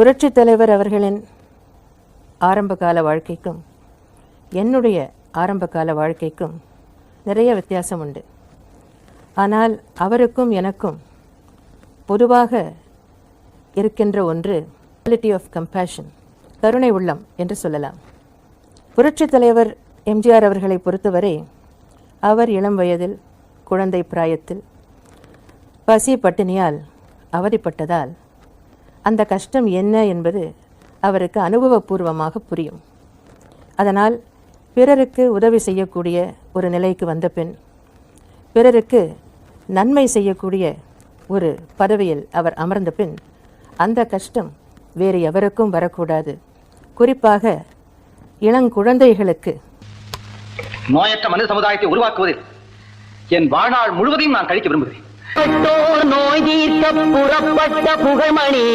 புரட்சித் தலைவர் அவர்களின் ஆரம்பகால வாழ்க்கைக்கும் என்னுடைய ஆரம்பகால வாழ்க்கைக்கும் நிறைய வித்தியாசம் உண்டு. ஆனால் அவருக்கும் எனக்கும் பொதுவாக இருக்கின்ற ஒன்று குவாலிட்டி ஆஃப் கம்பேஷன் கருணை உள்ளம் என்று சொல்லலாம். புரட்சித் தலைவர் எம்ஜிஆர் அவர்களை பொறுத்தவரை அவர் இளம் வயதில் குழந்தை பிராயத்தில் பசி பட்டினியால் அவதிப்பட்டதால் அந்த கஷ்டம் என்ன என்பது அவருக்கு அனுபவபூர்வமாக புரியும். அதனால் பிறருக்கு உதவி செய்யக்கூடிய ஒரு நிலைக்கு வந்த பின் பிறருக்கு நன்மை செய்யக்கூடிய ஒரு பதவியில் அவர் அமர்ந்த பின் அந்த கஷ்டம் வேறு எவருக்கும் வரக்கூடாது. குறிப்பாக இளங்குழந்தைகளுக்கு நோயற்ற மனித சமுதாயத்தை உருவாக்குவதில் என் வாழ்நாள் முழுவதையும் நான் கழிக்க விரும்புகிறேன். புறப்பட்டோ நோய் தீர்க்க புறப்பட்ட புகழ்மணி.